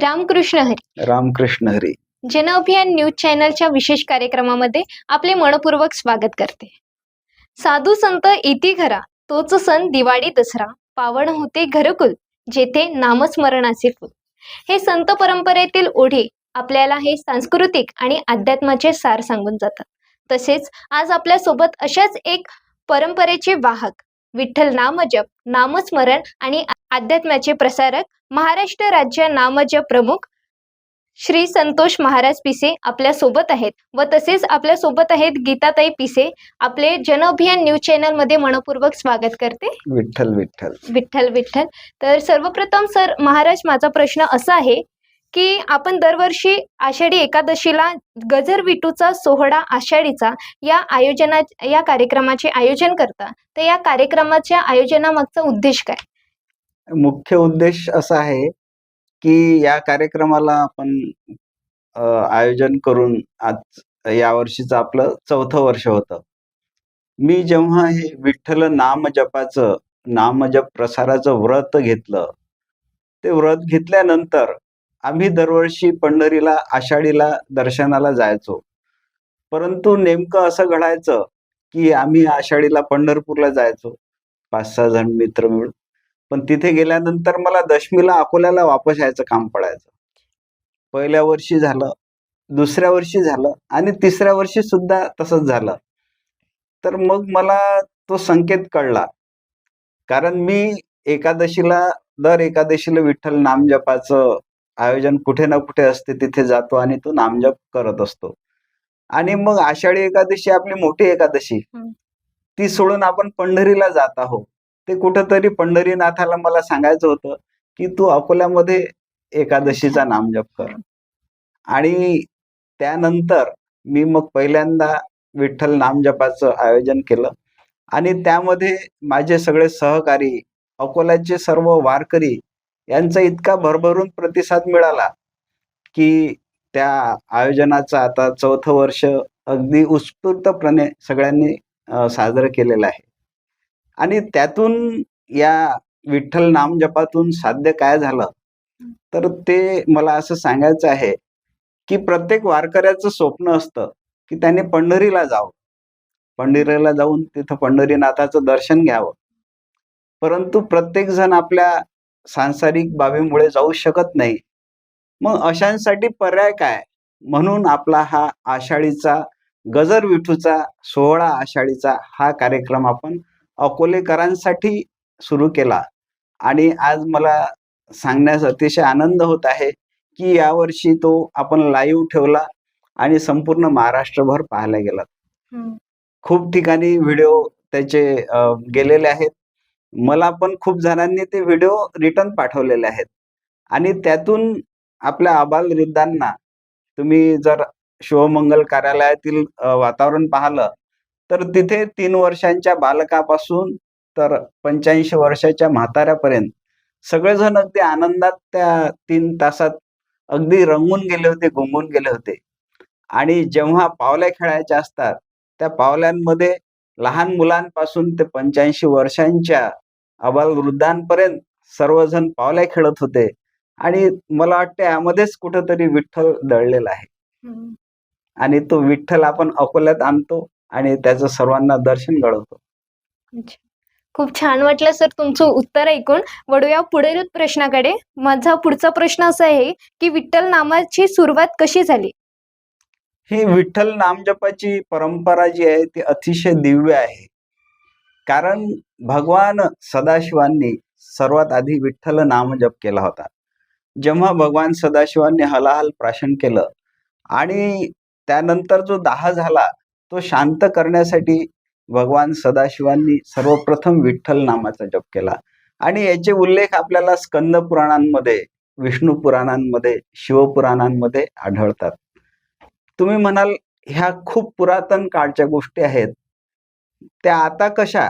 रामकृष्ण हरी. रामकृष्ण हरी. जन अभियान न्यूज चॅनलच्या विशेष कार्यक्रमामध्ये आपले मनपूर्वक स्वागत करते. साधू संत इति घरा तोच सण दिवाळी दसरा पावन होते घरकुल जेथे नामस्मरणाचे फुल. हे संत परंपरेतील ओढे आपल्याला हे सांस्कृतिक आणि अध्यात्माचे सार सांगून जातात. तसेच आज आपल्यासोबत अशाच एक परंपरेचे वाहक विठ्ठल नामजप नामस्मरण आणि अध्यात्माचे प्रसारक महाराष्ट्र राज्य नामजप प्रमुख श्री संतोष महाराज पिसे आपल्यासोबत आहेत. व तसेच आपल्यासोबत आहेत गीताताई पिसे आपले जन अभियान न्यूज चॅनलमध्ये मनपूर्वक स्वागत करते. विठ्ठल विठ्ठल. विठ्ठल विठ्ठल. तर सर्वप्रथम सर महाराज माझा प्रश्न असा आहे की आपण दरवर्षी आषाढी एकादशीला गजर विटूचा सोहळा आषाढीचा या आयोजना या कार्यक्रमाचे आयोजन करता. तर या कार्यक्रमाच्या आयोजनामागचा उद्देश काय? मुख्य उद्देश असा आहे की या कार्यक्रमाला आपण आयोजन करून आज या वर्षीचं आपलं चौथं वर्ष होतं. मी जेव्हा हे विठ्ठल नाम जपाचं नामजप प्रसाराचं व्रत घेतलं ते व्रत घेतल्यानंतर आम्ही दरवर्षी पंढरीला आषाढीला दर्शनाला जायचो. परंतु नेमकं असं घडायचं की आम्ही आषाढीला पंढरपूरला जायचो. पाच सहा जण मित्र मिळून. पण तिथे गेल्यानंतर मला दशमीला अकोल्याला वापस यायचं काम पडायचं. पहिल्या वर्षी झालं दुसऱ्या वर्षी झालं आणि तिसऱ्या वर्षी सुद्धा तसंच झालं. तर मग मला तो संकेत कळला. कारण मी एकादशीला दर एकादशीला विठ्ठल नामजपाचं आयोजन कुठे ना कुठे असते तिथे जातो आणि तो नामजप करत असतो. आणि मग आषाढी एकादशी आपली मोठी एकादशी. ती सोडून आपण पंढरीला जात आहोत. ते कुठंतरी पंढरीनाथाला मला सांगायचं होतं की तू अकोल्यामध्ये एकादशीचा नामजप कर. आणि त्यानंतर मी मग पहिल्यांदा विठ्ठल नामजपाचं आयोजन केलं. आणि त्यामध्ये माझे सगळे सहकारी अकोल्याचे सर्व वारकरी यांचा इतका भरभरून प्रतिसाद मिळाला की त्या आयोजनाचं आता चौथं वर्ष अगदी उत्स्फूर्तपणे सगळ्यांनी साजरं केलेलं आहे. आणि त्यातून या विठ्ठल नामजपातून साध्य काय झालं? तर ते मला असं सांगायचं आहे की प्रत्येक वारकऱ्याचं स्वप्न असतं की त्याने पंढरीला जावं. पंढरीला जाऊन तिथं पंढरीनाथाचं दर्शन घ्यावं. परंतु प्रत्येक जण आपल्या सांसारिक बाबीमुळे जाऊ शकत नाही. मग अशांसाठी पर्याय काय? म्हणून आपला हा आषाढीचा गजर विठूचा सोहळा आषाढीचा हा कार्यक्रम आपण अकोलेकरांसाठी सुरू केला. आणि आज मला सांगण्यास अतिशय आनंद होत आहे की यावर्षी तो आपण लाईव्ह ठेवला आणि संपूर्ण महाराष्ट्रभर पाहायला गेला. खूप ठिकाणी व्हिडिओ त्याचे गेलेले आहेत. मला पण खूप जणांनी ते व्हिडिओ रिटर्न पाठवलेले आहेत. आणि त्यातून आपल्या आबालवृद्धांना तुम्ही जर शिवमंगल कार्यालयातील वातावरण पाहिलं तर तिथे तीन वर्षांच्या बालकापासून तर पंच्याऐंशी वर्षाच्या म्हाताऱ्यापर्यंत सगळेजण अगदी आनंदात त्या तीन तासात अगदी रंगून गेले होते गुंगून गेले होते. आणि जेव्हा पावल्या खेळायच्या असतात त्या पावल्यांमध्ये लहान मुलांपासून ते पंच्याऐंशी वर्षांच्या अबालवृद्धांपर्यंत सर्वजण पावल्या खेळत होते. आणि मला वाटतं यामध्येच कुठंतरी विठ्ठल दळलेला आहे. आणि तो विठ्ठल आपण अकोल्यात आणतो. आणि त्याचं सर्वांना दर्शन घडवतो. अच्छा. खूप छान वाटलं सर तुमचं उत्तर ऐकून. वळूया पुढील प्रश्नाकडे. माझा पुढचा प्रश्न असा आहे की विठ्ठल नामाची सुरुवात कशी झाली? ही विठ्ठल नामजपाची परंपरा जी आहे ती अतिशय दिव्य आहे. कारण भगवान सदाशिवांनी सर्वात आधी विठ्ठल नामजप केला होता. जेव्हा भगवान सदाशिवांनी हलाहल प्राशन केलं आणि त्यानंतर जो दाह झाला तो शांत करण्यासाठी भगवान सदाशिवांनी सर्वप्रथम विठ्ठल नामाचा जप केला. आणि याचे उल्लेख आपल्याला स्कंद पुराणांमध्ये विष्णू पुराणांमध्ये शिवपुराणांमध्ये आढळतात. तुम्ही म्हणाल ह्या खूप पुरातन काळच्या गोष्टी आहेत. त्या आता कशा?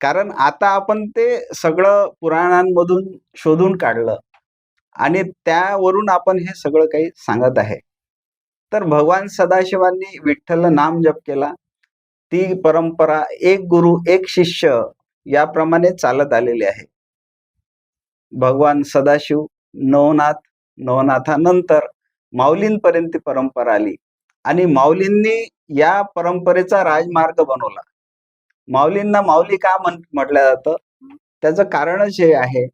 कारण आता आपण ते सगळं पुराणांमधून शोधून काढलं. आणि त्यावरून आपण हे सगळं काही सांगत आहे. तर भगवान सदाशिवांनी विठ्ठल नाम जप केला. ती परंपरा एक गुरु एक शिष्य याप्रमाणे चालत आलेली आहे. भगवान सदाशिव नवनाथ नवनाथानंतर माऊलींपर्यंत ती परंपरा आली आणि माऊलींनी या परंपरेचा राजमार्ग बनवला. माऊलींना माऊली का म्हण म्हटलं जातं? त्याचं कारणच हे आहे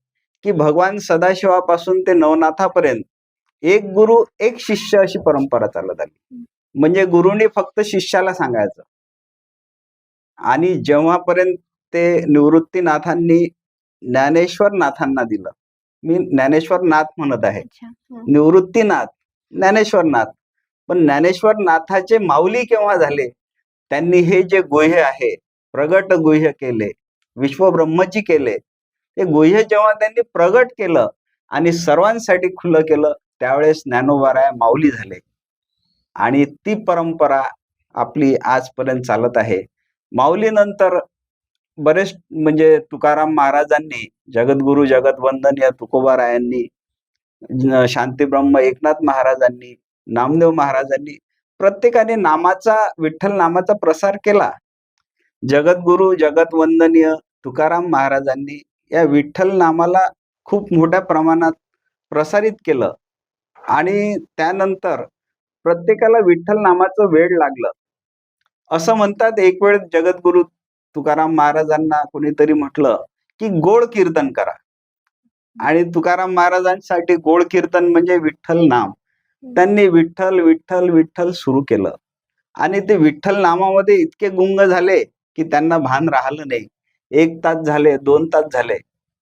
की भगवान सदाशिवापासून ते नवनाथापर्यंत एक गुरु एक शिष्य अशी परंपरा चालत आली. म्हणजे गुरुनी फक्त शिष्याला सांगायचं. आणि जेव्हापर्यंत ते निवृत्तीनाथांनी ज्ञानेश्वर नाथांना दिलं. मी ज्ञानेश्वर नाथ म्हणत आहे. निवृत्तीनाथ ज्ञानेश्वरनाथ. पण ज्ञानेश्वर नाथाचे माऊली केव्हा झाले? त्यांनी हे जे गुह्य आहे प्रगट गुह्य केले विश्वब्रह्मची केले. ते गुह्य जेव्हा त्यांनी प्रगट केलं आणि सर्वांसाठी खुलं केलं त्यावेळेस ज्ञानोबाराय माऊली झाले. आणि ती परंपरा आपली आजपर्यंत चालत आहे. माऊलीनंतर बरेच म्हणजे तुकाराम महाराजांनी जगद्गुरु जगतवंदन या तुकोबारायांनी शांतीब्रह्म एकनाथ महाराजांनी नामदेव महाराजांनी प्रत्येकाने नामाचा विठ्ठल नामाचा प्रसार केला. जगद्गुरु जगतवंदनीय तुकाराम महाराजांनी या विठ्ठल नामाला खूप मोठ्या प्रमाणात प्रसारित केलं. आणि त्यानंतर प्रत्येकाला विठ्ठल नामाचं वेळ लागलं. असं म्हणतात एक वेळ जगद्गुरु तुकाराम महाराजांना कोणीतरी म्हटलं की गोड कीर्तन करा. आणि तुकाराम महाराजांसाठी गोड कीर्तन म्हणजे विठ्ठल नाम. त्यांनी विठ्ठल विठ्ठल विठ्ठल सुरू केलं. आणि ते विठ्ठल नामामध्ये इतके गुंग झाले की त्यांना भान राहिलं नाही. एक तास झाले दोन तास झाले.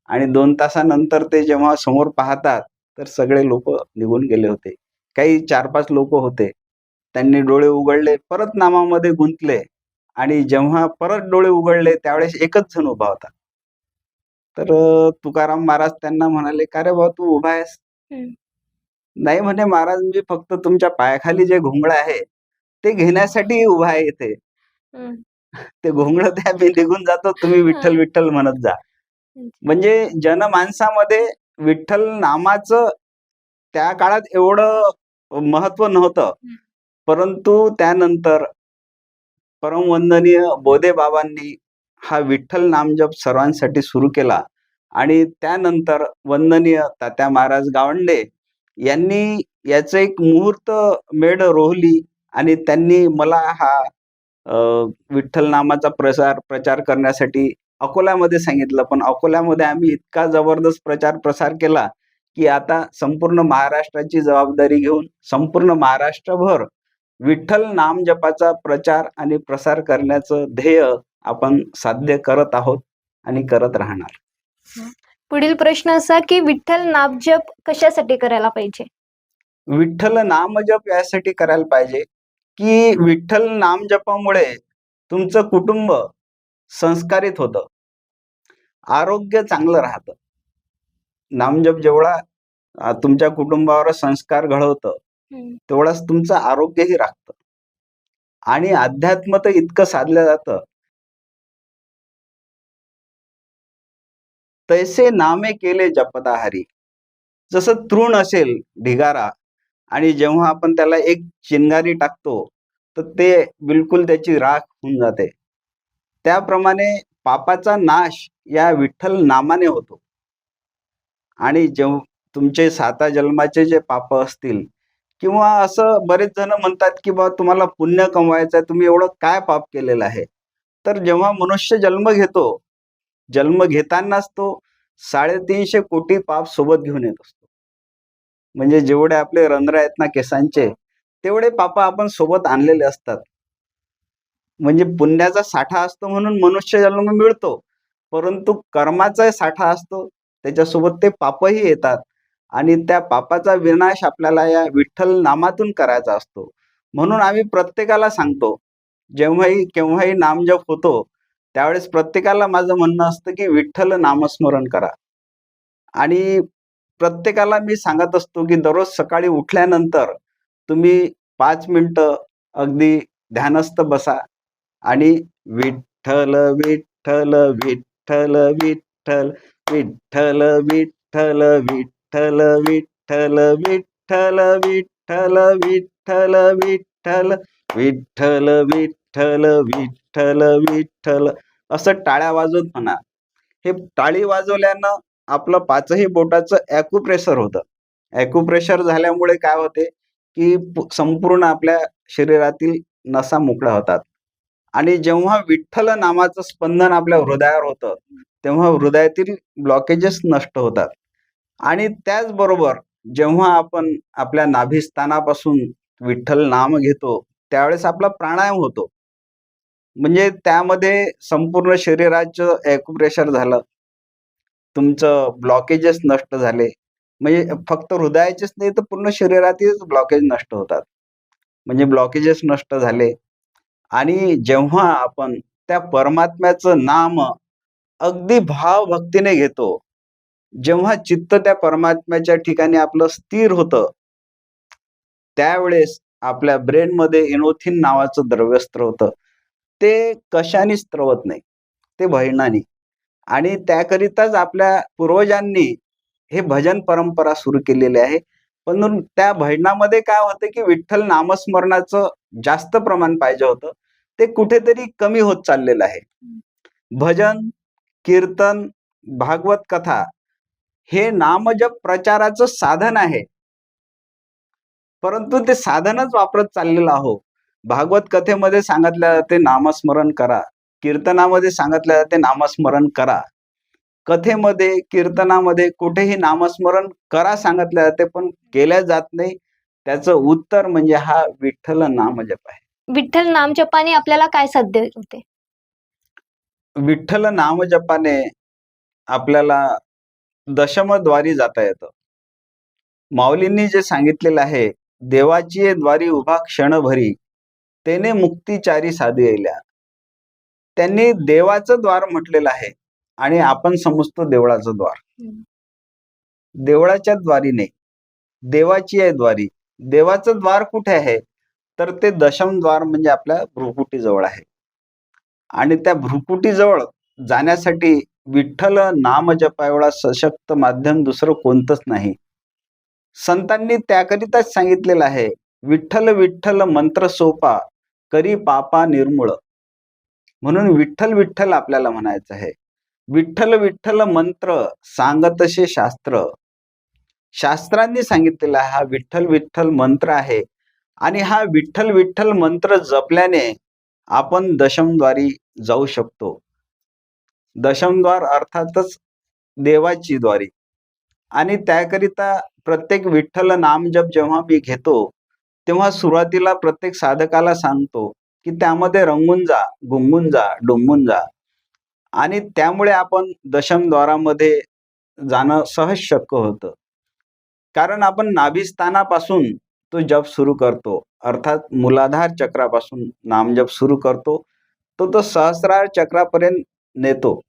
आणि दोन तासानंतर ते जेव्हा समोर पाहतात तर सगळे लोक निघून गेले होते. काही चार पाच लोक होते. त्यांनी डोळे उघडले परत नामामध्ये गुंतले आणि जेव्हा परत डोळे उघडले त्यावेळेस एकच जण उभा होता. तर तुकाराम महाराज त्यांना म्हणाले का रे भाऊ तू उभा आहेस. नाही म्हणे महाराज मी फक्त तुमच्या पायाखाली जे घोंगड आहे ते घेण्यासाठी उभा आहे इथे. ते घोंगड त्या मी निघून जातो तुम्ही विठ्ठल विठ्ठल म्हणत जा. म्हणजे जनमानसामध्ये विठ्ठल नामाचं त्या काळात एवढं महत्त्व नव्हतं. परंतु त्यानंतर परमवंदनीय बोधे बाबांनी हा विठ्ठल नामजप सर्वांसाठी सुरू केला आणि त्यानंतर वंदनीय तात्या महाराज गावंडे यांनी याचं एक मुहूर्त मेढ रोवली आणि त्यांनी मला हा विठ्ठल नामाचा प्रसार प्रचार करण्यासाठी अकोल्यामध्ये सांगितलं. पण अकोल्यामध्ये आम्ही इतका जबरदस्त प्रचार प्रसार केला की आता संपूर्ण महाराष्ट्राची जबाबदारी घेऊन संपूर्ण महाराष्ट्रभर विठ्ठल नाम जपाचा प्रचार आणि प्रसार करण्याचं ध्येय आपण साध्य करत आहोत आणि करत राहणार. पुढील प्रश्न असा की विठ्ठल नामजप कशासाठी करायला पाहिजे? विठ्ठल नामजप यासाठी करायला पाहिजे की विठ्ठल नामजपामुळे तुमचं कुटुंब संस्कारित होतं. आरोग्य चांगलं राहतं. नामजप जेवढा तुमच्या कुटुंबावर संस्कार घडवतं. तेवढाच तुमचं आरोग्यही राखतं. आणि अध्यात्म तर इतकं साधलं जातं. तैसे नामे केले जपता हरी जसं तृण असेल ढिगारा आणि जेव्हा आपण त्याला एक चिंगारी टाकतो तर ते बिलकुल त्याची राख होऊन जाते. त्याप्रमाणे पापाचा नाश या विठ्ठल नामाने होतो. आणि जेव्हा तुमचे साता जन्माचे जे पाप असतील किंवा असं बरेच जण म्हणतात की बा तुम्हाला पुण्य कमवायचं आहे तुम्ही एवढं काय पाप केलेलं आहे? तर जेव्हा मनुष्य जन्म घेतो जन्म घेतानाच तो साडेतीनशे कोटी पाप सोबत घेऊन येत असतो. म्हणजे जेवढे आपले रंध्र आहेत ना केसांचे तेवढे पाप आपण सोबत आणलेले असतात. म्हणजे पुण्याचा साठा असतो म्हणून मनुष्य जन्म मिळतो. परंतु कर्माचा साठा असतो. त्याच्यासोबत ते पापही येतात. आणि त्या पापाचा विनाश आपल्याला या विठ्ठल नामातून करायचा असतो. म्हणून आम्ही प्रत्येकाला सांगतो जेव्हाही केव्हाही नामजप होतो त्यावेळेस प्रत्येकाला माझं म्हणणं असतं की विठ्ठल नामस्मरण करा. आणि प्रत्येकाला मी सांगत असतो की दररोज सकाळी उठल्यानंतर तुम्ही पाच मिनटं अगदी ध्यानस्थ बसा. आणि विठ्ठल विठ्ठल विठ्ठल विठ्ठल विठ्ठल विठ्ठल विठ्ठल विठ्ठल विठ्ठल विठ्ठल विठ्ठल विठ्ठल विठ्ठल विठ्ठल विठ्ठल विठ्ठल असं टाळ्या वाजवत म्हणा हे टाळी वाजवल्यानं आपलं पाचही बोटाचं ॲक्युप्रेशर होतं ॲक्युप्रेशर झाल्यामुळे काय होते की संपूर्ण आपल्या शरीरातील नसा मोकळ्या होतात आणि जेव्हा विठ्ठल नामाचं स्पंदन आपल्या हृदयावर होतं तेव्हा हृदयातील ब्लॉकेजेस नष्ट होतात. आणि त्याचबरोबर जेव्हा आपण आपल्या नाभिस्थानापासून विठ्ठल नाम घेतो त्यावेळेस आपला प्राणायाम होतो. म्हणजे त्यामध्ये संपूर्ण शरीराचं ॲक्युप्रेशर झालं. तुमचं ब्लॉकेजेस नष्ट झाले. म्हणजे फक्त हृदयाचेच नाही तर पूर्ण शरीरातीलच ब्लॉकेज नष्ट होतात. म्हणजे ब्लॉकेजेस नष्ट झाले. आणि जेव्हा आपण त्या परमात्म्याचं नाम अगदी भाव भक्तीने घेतो जेव्हा चित्त त्या परमात्म्याच्या ठिकाणी आपलं स्थिर होतं त्यावेळेस आपल्या ब्रेनमध्ये इनोथिन नावाचं द्रव्य स्त्रवत ते कशाने स्त्रवत नाही ते भजनाने आणि त्याकरिताच आपल्या पूर्वजांनी हे भजन परंपरा सुरू केलेली आहे. पण त्या भजनामध्ये काय होतं की विठ्ठल नामस्मरणाचं जास्त प्रमाण पाहिजे होतं. ते कुठेतरी कमी होत चाललेलं आहे. भजन कीर्तन भागवत कथा हे नामजप प्रचाराचं साधन आहे. परंतु ते साधनच वापरत चाललेलं आहो भागवत कथेमध्ये सांगितलं जाते नामस्मरण करा. कीर्तनामध्ये सांगितलं जाते नामस्मरण करा. कथेमध्ये कीर्तनामध्ये कुठेही नामस्मरण करा सांगितलं जाते पण केल्या जात नाही. त्याचं उत्तर म्हणजे हा विठ्ठल नामजप आहे. विठ्ठल नाम जपाने आपल्याला काय साध्य होते? विठ्ठल नामजपाने आपल्याला दशमद्वारी जाता येतं. माऊलींनी जे सांगितलेलं आहे देवाची द्वारी उभा क्षणभरी तेने मुक्तीचारी साधू येल्या त्यांनी देवाचं द्वार म्हटलेलं आहे आणि आपण समजतो देवळाचं द्वार. देवळाच्या द्वारी नाही देवाची आहे द्वारी देवाचं द्वार कुठे आहे? तर ते दशमद्वार म्हणजे आपल्या भ्रुकुटीजवळ आहे. आणि त्या भ्रुकुटीजवळ जाण्यासाठी विठ्ठल नाम जपा एवढा सशक्त माध्यम दुसरं कोणतंच नाही. संतांनी त्याकरिताच सांगितलेलं आहे विठ्ठल विठ्ठल मंत्र सोपा करी पापा निर्मूळ. म्हणून विठ्ठल विठ्ठल आपल्याला म्हणायचं आहे. विठ्ठल विठ्ठल मंत्र सांगतसे शास्त्र. शास्त्रांनी सांगितलेला आहे हा विठ्ठल विठ्ठल मंत्र आहे. आणि हा विठ्ठल विठ्ठल मंत्र जपल्याने आपण दशमद्वारी जाऊ शकतो. दशमद्वार अर्थातच देवाची द्वारी. आणि त्याकरिता प्रत्येक विठ्ठल नामजप जेव्हा मी घेतो तेव्हा सुरुवातीला प्रत्येक साधकाला सांगतो की त्यामध्ये रंगून जा गुंगून जा डुंबून जा. आणि त्यामुळे आपण दशमद्वारामध्ये जाणं सहज शक्य होतं. कारण आपण नाभिस्थानापासून तो जप सुरू करतो. अर्थात मुलाधार चक्रापासून नामजप सुरू करतो. तो तो सहस्रार चक्रापर्यंत नेतो.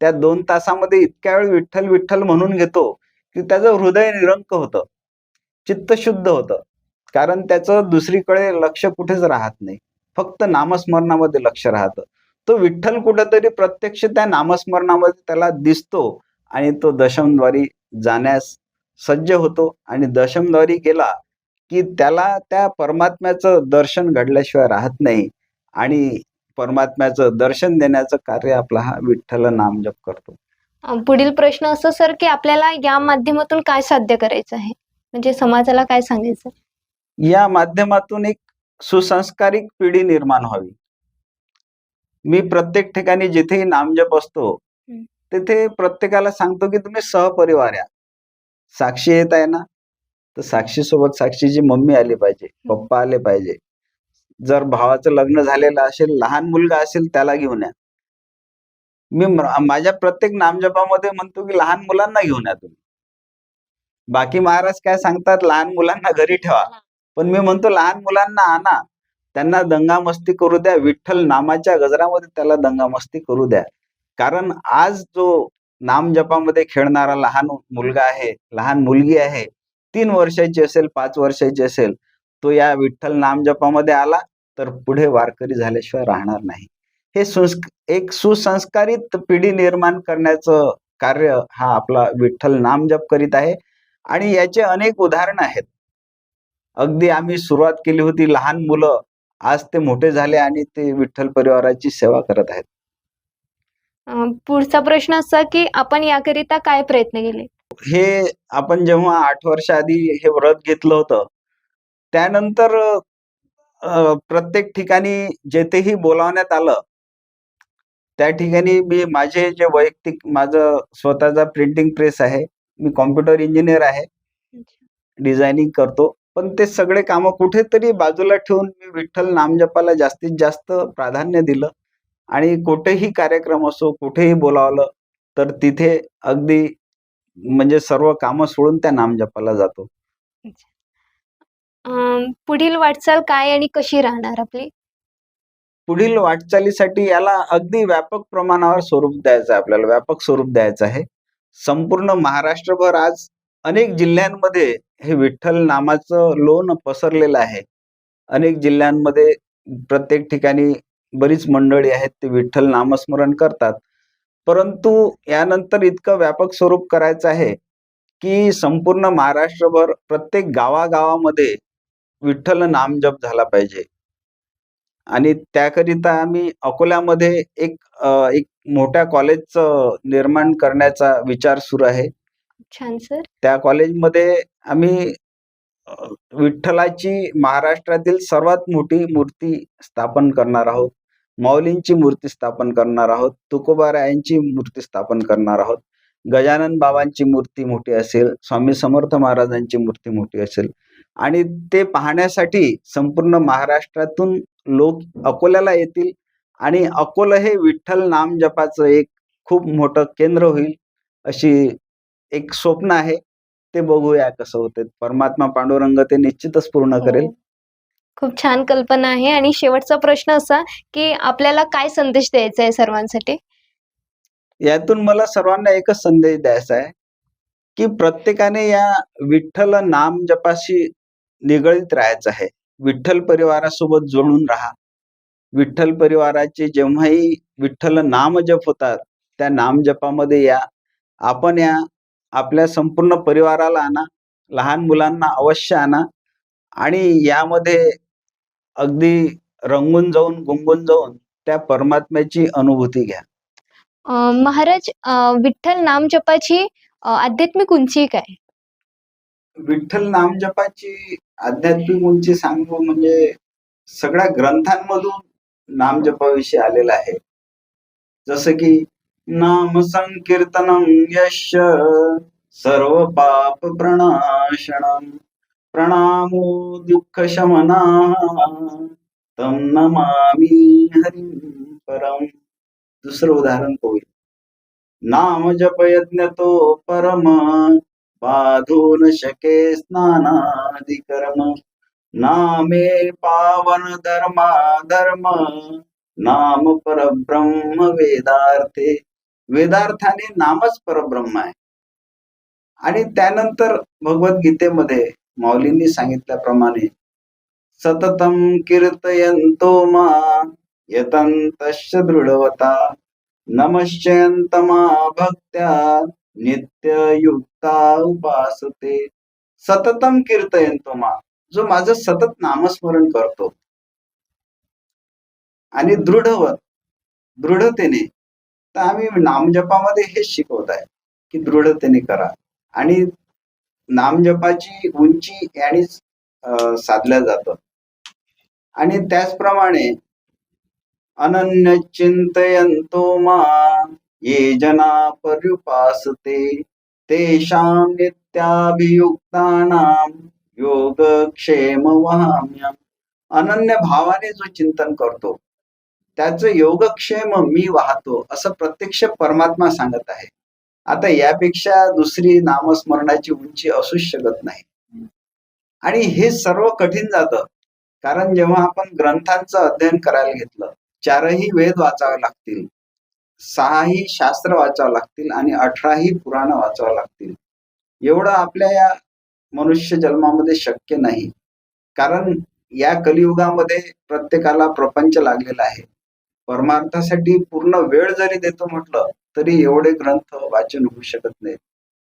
त्या दोन तासामध्ये इतक्या वेळ विठ्ठल विठ्ठल म्हणून घेतो की त्याचं हृदय निरंक होतं. चित्त शुद्ध होतं. कारण त्याचं दुसरीकडे लक्ष कुठेच राहत नाही. फक्त नामस्मरणामध्ये लक्ष राहतं. तो विठ्ठल कुठंतरी प्रत्यक्ष त्या नामस्मरणामध्ये त्याला दिसतो आणि तो दशमद्वारी जाण्यास सज्ज होतो आणि दशमद्वारी गेला की त्याला त्या परमात्म्याचं दर्शन घडल्याशिवाय राहत नाही आणि परमात्म्याचं दर्शन देण्याचं कार्य आपला हा विठ्ठल नामजप करतो. पुढील प्रश्न असं सर की आपल्याला या माध्यमातून काय साध्य करायचं आहे? म्हणजे समाजाला काय सांगायचं? या माध्यमातून एक सुसंस्कारिक पिढी निर्माण व्हावी. मी प्रत्येक ठिकाणी जिथेही नामजप असतो. तिथे प्रत्येकाला सांगतो की तुम्ही सहपरिवार या. साक्षी येत आहे ना? तर साक्षी सोबत साक्षीची मम्मी आली पाहिजे पप्पा आले पाहिजे. जर भावाचं लग्न झालेलं असेल लहान मुलगा असेल त्याला घेऊन या. मी म- माझ्या प्रत्येक नामजपामध्ये म्हणतो की लहान मुलांना घेऊन या तुम्ही. बाकी महाराज काय सांगतात लहान मुलांना घरी ठेवा. पण मी म्हणतो लहान मुलांना आणा. त्यांना दंगामस्ती करू द्या. विठ्ठल नामाच्या गजरामध्ये त्याला दंगामस्ती करू द्या. कारण आज जो नामजपामध्ये खेळणारा लहान मुलगा आहे लहान मुलगी आहे तीन वर्षाची असेल पाच वर्षाची असेल तो या विठ्ठल नामजपामध्ये आला तर पुढे वारकरी झाल्याशिवाय राहणार नाही. हे संस्क एक सुसंस्कारित पिढी निर्माण करण्याचं कार्य हा आपला विठ्ठल नामजप करीत आहे. आणि याचे अनेक उदाहरण आहेत. अगदी आम्ही सुरुवात केली होती लहान मुलं आज ते मोठे झाले आणि ते विठ्ठल परिवाराची सेवा करत आहेत. पुढचा प्रश्न असा की आपण याकरिता काय प्रयत्न केले? हे आपण जेव्हा आठ वर्ष आधी हे व्रत घेतलं होतं त्यानंतर प्रत्येक ठिकाणी जेथेही बोलावण्यात आलं त्या ठिकाणी मी माझे जे वैयक्तिक माझं स्वतःचा प्रिंटिंग प्रेस आहे मी कॉम्प्युटर इंजिनियर आहे. डिझायनिंग करतो. पण ते सगळे कामं कुठेतरी बाजूला ठेवून मी विठ्ठल नामजपाला जास्तीत जास्त प्राधान्य दिलं. आणि कुठेही कार्यक्रम असो कुठेही बोलावलं तर तिथे अगदी म्हणजे सर्व कामं सोडून त्या नामजपाला जातो. अं, पुढील वाटचाल काय आणि कशी राहणार आपली? पुढील वाटचालीसाठी याला अगदी व्यापक प्रमाणावर स्वरूप द्यायचं आहे आपल्याला व्यापक स्वरूप द्यायचं आहे. संपूर्ण महाराष्ट्रभर आज अनेक जिल्ह्यांमध्ये हे विठ्ठल नामाचं लोण पसरलेलं आहे. अनेक जिल्ह्यांमध्ये प्रत्येक ठिकाणी बरीच मंडळी आहेत ते विठ्ठल नामस्मरण करतात. परंतु यानंतर इतकं व्यापक स्वरूप करायचं आहे की संपूर्ण महाराष्ट्रभर प्रत्येक गावागावामध्ये विठ्ठल नामजप झाला पाहिजे. आणि त्याकरिता आम्ही अकोल्यामध्ये एक अ, एक मोठ्या कॉलेजचं निर्माण करण्याचा विचार सुरू आहे. छान सर. त्या कॉलेजमध्ये आम्ही अ, विठ्ठलाची महाराष्ट्रातील सर्वात मोठी मूर्ती स्थापन करणार आहोत. माऊलींची मूर्ती स्थापन करणार आहोत तुकोबारायांची मूर्ती स्थापन करणार आहोत गजानन बाबांची मूर्ती मोठी असेल स्वामी समर्थ महाराजांची मूर्ती मोठी असेल. आणि ते पाहण्यासाठी संपूर्ण महाराष्ट्रातून लोक अकोल्याला येतील आणि अकोला हे विठ्ठल नाम जपाचं एक खूप मोठं केंद्र होईल अशी एक स्वप्न आहे. ते बघूया कसं होते परमात्मा पांडुरंग ते निश्चितच पूर्ण करेल. हो. खूप छान कल्पना आहे. आणि शेवटचा प्रश्न असा की आपल्याला काय संदेश द्यायचा आहे सर्वांसाठी? यातून मला सर्वांना एकच संदेश द्यायचा आहे की प्रत्येकाने या विठ्ठल नाम जपाशी निगळीत राहायचं आहे. विठ्ठल परिवारासोबत जोडून राहा. विठ्ठल परिवाराचे जेव्हाही विठ्ठल नाम जप होतात त्या नाम जपामध्ये या. आपण या आपल्या संपूर्ण परिवाराला आणा लहान मुलांना अवश्य आणा. आणि यामध्ये अगदी रंगून जाऊन गुंगून जाऊन त्या परमात्म्याची अनुभूती घ्या. अं, महाराज अं, विठ्ठल नाम जपाची अं, आध्यात्मिक उंची काय? विठ्ठल नामजपाची आध्यात्मिक उंची सांगू म्हणजे सगळ्या ग्रंथांमधून नामजपाविषयी आलेलं आहे. जसं की नाम संकीर्तनम यश सर्व पाप प्रणाशनम. प्रणामो दुःख शमना तम नमामी हरिं परम दुसरं उदाहरण होईल नाम जप यज्ञ तो परम। बाधू न शके स्नानादिकर्म। नामे पावन धर्मा धर्म। नाम परब्रह्म वेदार्थे। वेदार्थाने नामच परब्रह्म आहे. आणि त्यानंतर भगवद्गीतेमध्ये माऊलींनी सांगितल्याप्रमाणे सततम कीर्तयंतो मा यतंतश्च दृढवता नमश्चयंत मा भक्त्या नित्ययुक्ता उपासते। सततम कीर्तयंतो मा जो माझं सतत नामस्मरण करतो. आणि दृढवत दृढतेने तर आम्ही नामजपामध्ये हेच शिकवत आहे की दृढतेने करा. आणि नामजपाची उंची यानेच अं, साधल्या जातं. आणि त्याचप्रमाणे अनन्य चिंतयंतो मा ये जना पर्युपासते तेषां योग योगक्षेम वहाम्यम अनन्य भावाने जो चिंतन करतो त्याचं योगक्षेम मी वाहतो असं प्रत्यक्ष परमात्मा सांगत आहे. आता यापेक्षा दुसरी नामस्मरणाची उंची असूच शकत नाही. आणि हे सर्व कठीण जातं कारण जेव्हा आपण ग्रंथांचं अध्ययन करायला घेतलं चारही वेद वाचावे लागतील सहाही शास्त्र वाचावं लागतील आणि अठराही पुराण वाचावं लागतील. एवढं आपल्या या मनुष्य जन्मामध्ये शक्य नाही कारण या कलियुगामध्ये प्रत्येकाला प्रपंच लागलेला आहे. परमार्थासाठी पूर्ण वेळ जरी देतो म्हटलं तरी एवढे ग्रंथ वाचन होऊ शकत नाहीत.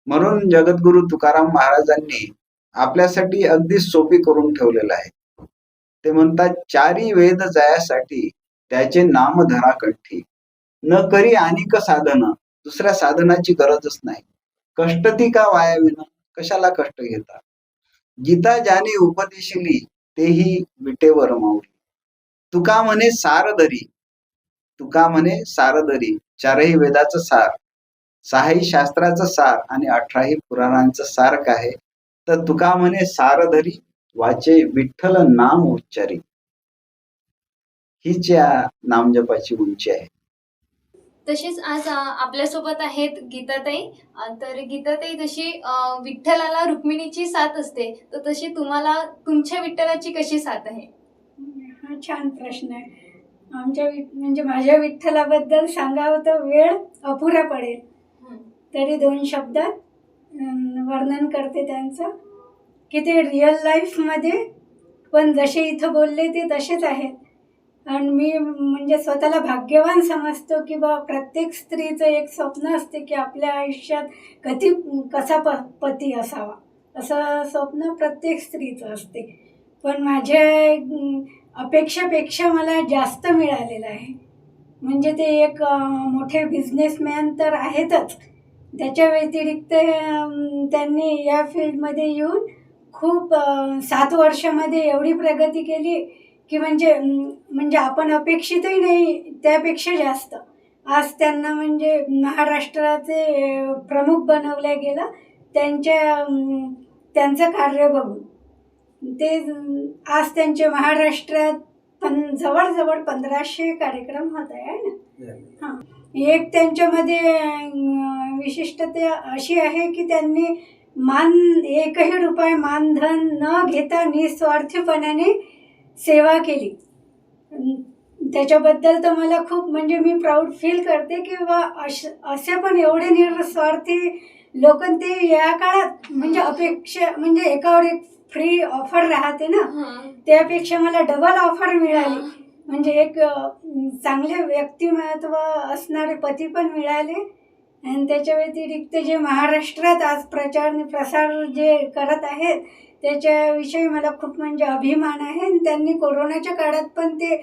म्हणून जगद्गुरु तुकाराम महाराजांनी आपल्यासाठी अगदी सोपी करून ठेवलेलं आहे. ते म्हणतात चारी वेद जायासाठी त्याचे नाम धरा कंठी न करी अनेक साधन दुसऱ्या साधनाची गरजच नाही. कष्ट ती का वायाविन कशाला कष्ट घेता? गीता ज्याने उपदेशिली तेही विटेवर माऊली. तुका म्हणे सारधरी. तुका म्हणे सारधरी. चारही वेदाचं सार सहाही शास्त्राचं सार आणि अठराही पुराणांचं सार काय तर तुका म्हणे सारधरी वाचे विठ्ठल नाम उच्चारी. हीच या नामजपाची उंची आहे. तसेच आज आपल्यासोबत आहेत गीताताई. तर गीताताई जशी विठ्ठलाला रुक्मिणीची साथ असते तर तशी तुम्हाला तुमच्या विठ्ठलाची कशी साथ आहे? हा छान प्रश्न आहे. आमच्या म्हणजे माझ्या विठ्ठलाबद्दल सांगावं तर वेळ अपुरा पडेल. तरी दोन शब्दात वर्णन करते त्यांचं. की ते रिअल लाईफमध्ये पण जसे इथं बोलले ते तसेच आहेत. आणि मी म्हणजे स्वतःला भाग्यवान समजतो की बा प्रत्येक स्त्रीचं एक स्वप्न असते की आपल्या आयुष्यात कधी कसा प पती असावा. असं स्वप्न प्रत्येक स्त्रीचं असते. पण माझ्या अं, अपेक्षापेक्षा मला जास्त मिळालेलं आहे. म्हणजे ते एक मोठे बिझनेसमॅन तर आहेतच. त्याच्या व्यतिरिक्त त्यांनी या फील्डमध्ये येऊन खूप सात वर्षामध्ये एवढी प्रगती केली की म्हणजे म्हणजे आपण अपेक्षितही नाही त्यापेक्षा जास्त. आज त्यांना म्हणजे महाराष्ट्राचे प्रमुख बनवल्या गेलं. त्यांच्या त्यांचं कार्य बघून. ते आज त्यांचे महाराष्ट्रात पण जवळजवळ पंधराशे कार्यक्रम होत आहे ना? हां. एक त्यांच्यामध्ये विशिष्टता अशी आहे की त्यांनी मान एकही रुपये मानधन न घेता निस्वार्थीपणाने सेवा केली. त्याच्याबद्दल तर मला खूप म्हणजे मी प्राऊड फील करते की बा अश असे पण एवढे निस्वार्थी लोक ते या काळात म्हणजे अपेक्षा म्हणजे एकावर एक फ्री ऑफर राहते ना? त्यापेक्षा मला डबल ऑफर मिळाली. म्हणजे एक चांगले व्यक्तिमत्व असणारे पती पण मिळाले. आणि त्याच्या व्यतिरिक्त जे महाराष्ट्रात आज प्रचार आणि प्रसार जे करत आहेत त्याच्याविषयी मला खूप म्हणजे अभिमान आहे. आणि त्यांनी कोरोनाच्या काळात पण ते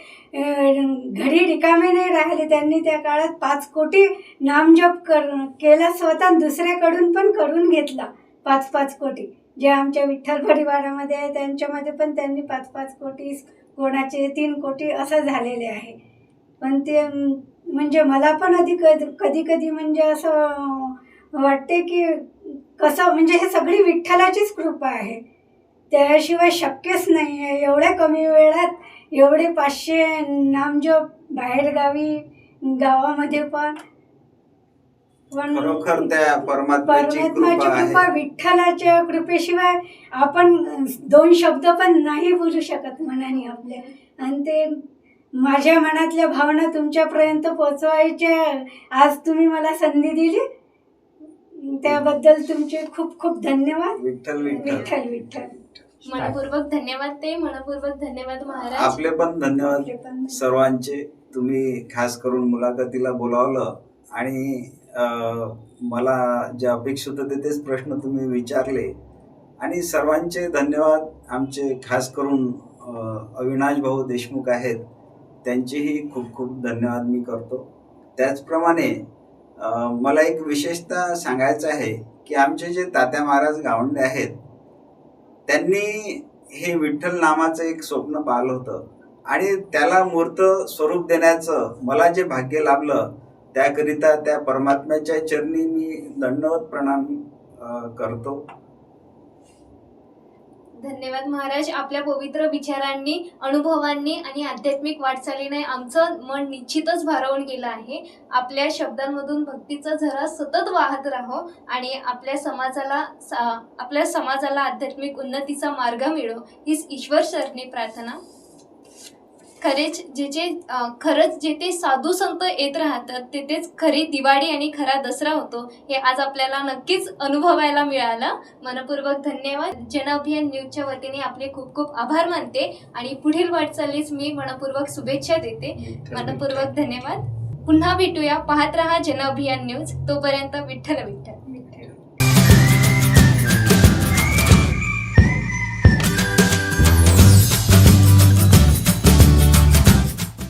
घरी रिकामे नाही राहिले. त्यांनी त्या काळात पाच कोटी नामजप कर केला स्वतः दुसऱ्याकडून पण करून घेतला. पाच पाच कोटी. जे आमच्या विठ्ठल परिवारामध्ये आहे त्यांच्यामध्ये पण त्यांनी पाच पाच कोटी कोणाचे तीन कोटी असं झालेले आहे. पण ते म्हणजे मला पण आधी कधी कधी म्हणजे असं वाटते की कसं म्हणजे हे सगळी विठ्ठलाचीच कृपा आहे. त्याशिवाय शक्यच नाही आहे एवढ्या कमी वेळात एवढे पाचशे नामजप बाहेरगावी गावामध्ये पण पण खरोखर त्या परमात्म्याची परमात्माची कृपा कृपा आहे. विठ्ठलाच्या कृपेशिवाय आपण दोन शब्द पण नाही बोलू शकत मनाने आपल्या. आणि ते माझ्या मनातल्या भावना तुमच्यापर्यंत पोचवायच्या आज तुम्ही मला संधी दिली. त्याबद्दल तुमचे खूप खूप धन्यवाद. विठ्ठल विठ्ठल. विठ्ठल विठ्ठल. मनपूर्वक धन्यवाद ते मनपूर्वक धन्यवाद महाराज. आपले पण धन्यवाद आपले पण सर्वांचे. तुम्ही खास करून मुलाखतीला बोलावलं आणि मला जे अपेक्षित होते तेच प्रश्न तुम्ही विचारले. आणि सर्वांचे धन्यवाद. आमचे खास करून अविनाश भाऊ देशमुख आहेत त्यांचेही खूप खूप धन्यवाद मी करतो. त्याचप्रमाणे मला एक विशेषतः सांगायचं आहे की आमचे जे तात्या महाराज गावंडे आहेत त्यांनी हे विठ्ठल नामाचं एक स्वप्न पाहिलं होतं. आणि त्याला मूर्त स्वरूप देण्याचं मला जे भाग्य लाभलं त्याकरिता त्या परमात्म्याच्या चरणी मी दंडवत प्रणाम करतो. धन्यवाद महाराज. आपल्या पवित्र विचारांनी अनुभवांनी आणि आध्यात्मिक वाटचालीने आमचं मन निश्चितच भारावून गेलं आहे. आपल्या शब्दांमधून भक्तीचा झरा सतत वाहत राहो आणि आपल्या समाजाला आपल्या समाजाला आध्यात्मिक उन्नतीचा मार्ग मिळो. हीच ईश्वर सरणी प्रार्थना. खरेच जे जे खरंच जेथे साधू संत येत राहतात तेथेच खरी दिवाळी आणि खरा दसरा होतो हे आज आपल्याला नक्कीच अनुभवायला मिळालं. मनपूर्वक धन्यवाद. जन अभियान न्यूजच्या वतीने आपले खूप खूप आभार मानते आणि पुढील वाटचालीस मी मनपूर्वक शुभेच्छा देते. मनपूर्वक धन्यवाद. पुन्हा भेटूया. पाहत रहा जन अभियान न्यूज. तोपर्यंत विठ्ठल विठ्ठल.